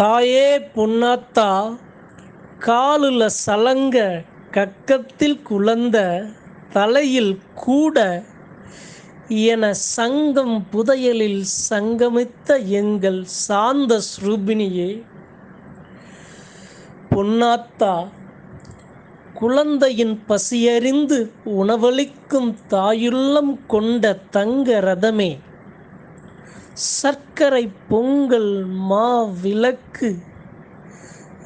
தாயே பொன்னாத்தா காலுல சலங்க கக்கத்தில் குழந்த தலையில் கூட என சங்கம் புதையலில் சங்கமித்த எங்கள் சாந்த ஸ்ரூபிணியே பொன்னாத்தா குழந்தையின் பசியறிந்து உணவளிக்கும் தாயுள்ளம் கொண்ட தங்க ரதமே. சர்க்கரை பொங்கல் மா விளக்கு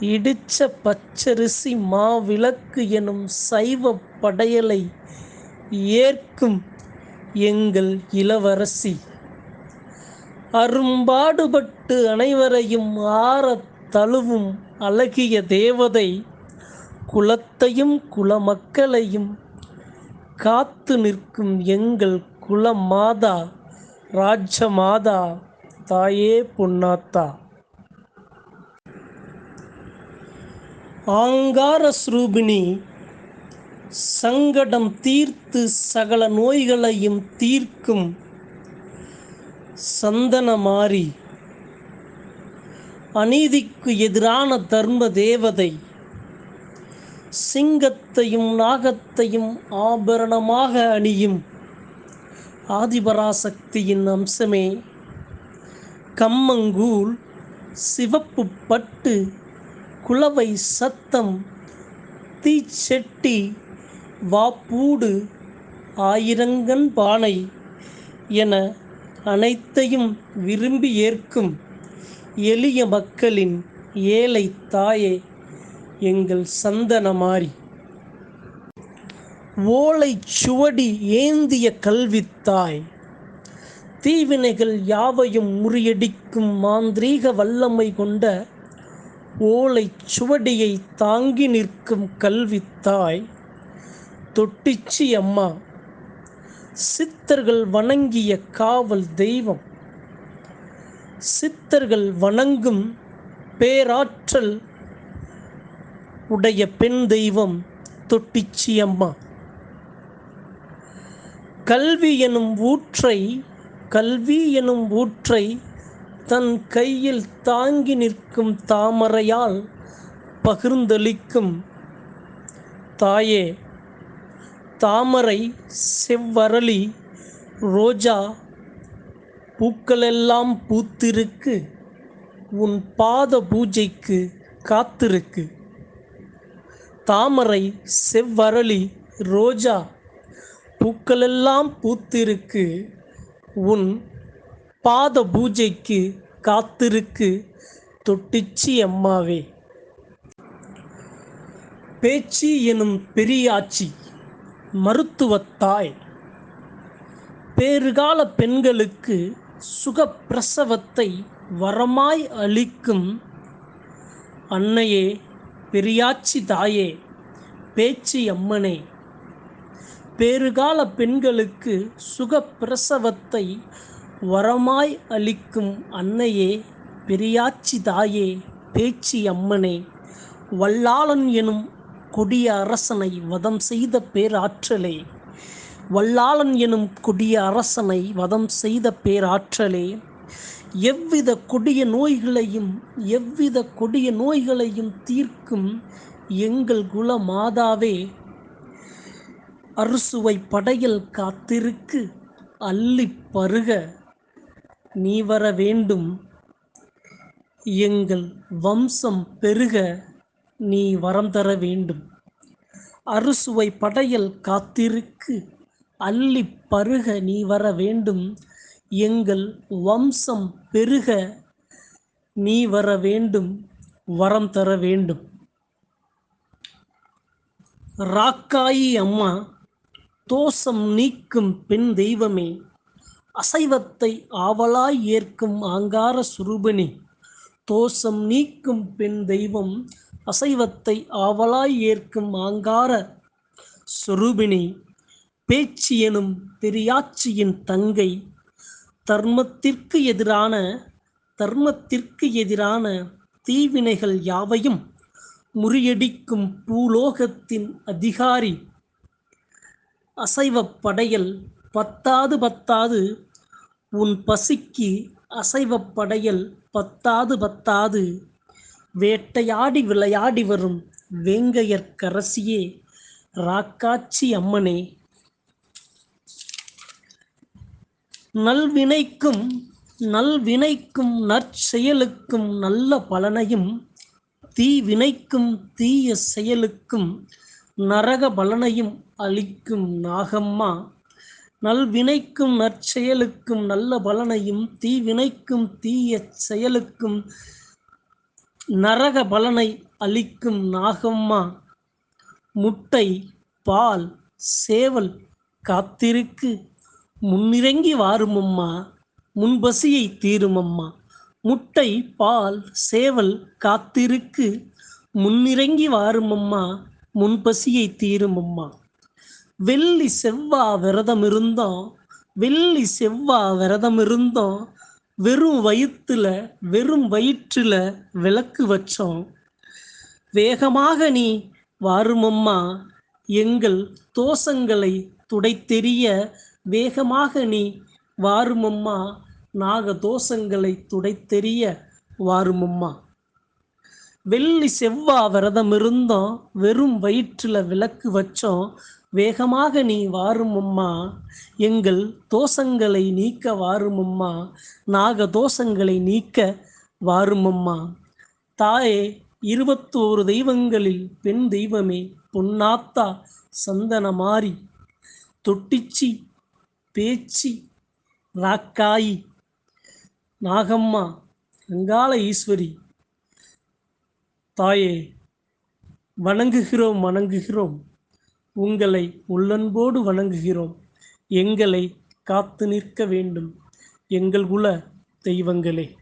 இடிச்ச பச்சரிசி மா விளக்கு எனும் சைவ படையலை ஏற்கும் எங்கள் இளவரசி. அரும்பாடுபட்டு அனைவரையும் ஆற தழுவும் அழகிய தேவதை குலத்தையும் குலமக்களையும் காத்து நிற்கும் எங்கள் குலமாதா. ராஜமாதா தாயே பொன்னாத்தா. ஆங்கார ஸ்ரூபிணி சங்கடம் தீர்த்து சகல நோய்களையும் தீர்க்கும் சந்தனமாரி அநீதிக்கு எதிரான தர்ம தேவதை சிங்கத்தையும் நாகத்தையும் ஆபரணமாக அணியும் ஆதிபராசக்தியின் அம்சமே. கம்மங்கூழ் சிவப்பு பட்டு குளவை சத்தம் தீச்செட்டி வாப்பூடு ஆயிரங்கன் பானை என அனைத்தையும் விரும்பி ஏற்கும் எளிய மக்களின் ஏழை தாயே எங்கள் சந்தனமாரி. ஓலை சுவடி ஏந்திய கல்வித்தாய். தீவினைகள் யாவையும் முறியடிக்கும் மாந்திரீக வல்லமை கொண்ட ஓலை சுவடியை தாங்கி நிற்கும் கல்வித்தாய். தொட்டிச்சி அம்மா சித்தர்கள் வணங்கிய காவல் தெய்வம். சித்தர்கள் வணங்கும் பேராற்றல் உடைய பெண் தெய்வம் தொட்டிச்சி அம்மா. கல்வி எனும் ஊற்றை கல்வி எனும் ஊற்றை தன் கையில் தாங்கி நிற்கும் தாமரையால் பகிர்ந்தளிக்கும். தாயே தாமரை செவ்வரளி ரோஜா பூக்களெல்லாம் பூத்திருக்கு. உன் பாத பூஜைக்கு காத்திருக்கு. தாமரை செவ்வரளி ரோஜா பூக்களெல்லாம் பூத்திருக்கு. உன் பாத பூஜைக்கு காத்திருக்கு தொட்டிச்சி அம்மாவே. பேச்சி எனும் பெரியாச்சி மருத்துவத்தாய் பேறுகால பெண்களுக்கு சுகப்பிரசவத்தை வரமாய் அளிக்கும் அன்னையே பெரியாச்சி தாயே பேச்சி அம்மனே. பேறுகால பெண்களுக்கு சுகப்பிரசவத்தை வரமாய் அளிக்கும் அன்னையே பெரியாச்சி தாயே பேச்சி அம்மனே வல்லாளன் எனும் கொடிய அரசனை வதம் செய்த பேராற்றலே. வல்லாளன் எனும் கொடிய அரசனை வதம் செய்த பேராற்றலே. எவ்வித கொடிய நோய்களையும் எவ்வித கொடிய நோய்களையும் தீர்க்கும் எங்கள் குல மாதாவே அறுசுவை படையில் காத்திருக்கு அள்ளி பருக. நீ வர வேண்டும். எங்கள் வம்சம் பெருக நீ வரம் தர வேண்டும். அறுசுவை படையல் காத்திருக்கு அள்ளி பருக நீ வர வேண்டும். எங்கள் வம்சம் பெருக நீ வர வேண்டும். வரம் தர வேண்டும். ராக்காயி அம்மா தோஷம் நீக்கும் பெண் தெய்வமே அசைவத்தை ஆவலாய் ஏற்கும் ஆங்கார சுரூபனே தோஷம் நீக்கும் பெண் தெய்வம் அசைவத்தை ஆவலாய் ஏற்கும் ஆங்கார சுரூபினி பேச்சு எனும் பெரியாட்சியின் தங்கை தர்மத்திற்கு எதிரான தர்மத்திற்கு எதிரான தீவினைகள் யாவையும் முறியடிக்கும் பூலோகத்தின் அதிகாரி. அசைவ படையல் பத்தாது பத்தாது உன் பசிக்கு அசைவப் படையல் பத்தாது பத்தாது. வேட்டையாடி விளையாடி வரும் வேங்கையர்க்கரசியே ராக்காட்சி அம்மனே. நல்வினைக்கும் நல்வினைக்கும் நற்செயலுக்கும் நல்ல பலனையும் தீவினைக்கும் தீய செயலுக்கும் நரக பலனையும் அளிக்கும் நாகம்மா. நல்வினைக்கும் நற்செயலுக்கும் நல்ல பலனையும் தீவினைக்கும் தீய செயலுக்கும் நரக பலனை அளிக்கும் நாகம்மா. முட்டை பால் சேவல் காத்திருக்கு. முன்னிறங்கி வாருமம்மா. முன்பசியை தீருமம்மா. முட்டை பால் சேவல் காத்திருக்கு. முன்னிறங்கி வாருமம்மா. முன்பசியை தீருமம்மா வெள்ளி செவ்வா விரதம் இருந்தோம் வெள்ளி செவ்வா விரதம் இருந்தோம் வெறும் வயிற்றுல வெறும் வயிற்றில் விளக்கு வச்சோம் வேகமாக நீ வாருமம்மா எங்கள் தோஷங்களை துடைத்தெறிய வேகமாக நீ வாருமம்மா நாக தோஷங்களை துடைத்தெறிய வாருமம்மா வெள்ளி செவ்வா விரதம் இருந்தோம் வெறும் வயிற்றில் விளக்கு வச்சோம். வேகமாக நீ வாருமம்மா எங்கள் தோஷங்களை நீக்க வாருமம்மா நாக தோஷங்களை நீக்க வாருமம்மா. தாயே இருபத்தோரு தெய்வங்களில் பெண் தெய்வமே பொன்னாத்தா சந்தனமாரி தொட்டிச்சி பேச்சி ராக்காயி நாகம்மா ரங்கால ஈஸ்வரி தாயே வணங்குகிறோம் வணங்குகிறோம். உங்களை உள்ளன்போடு வணங்குகிறோம். எங்களை காத்து நிற்க வேண்டும். எங்கள் குல தெய்வங்களே.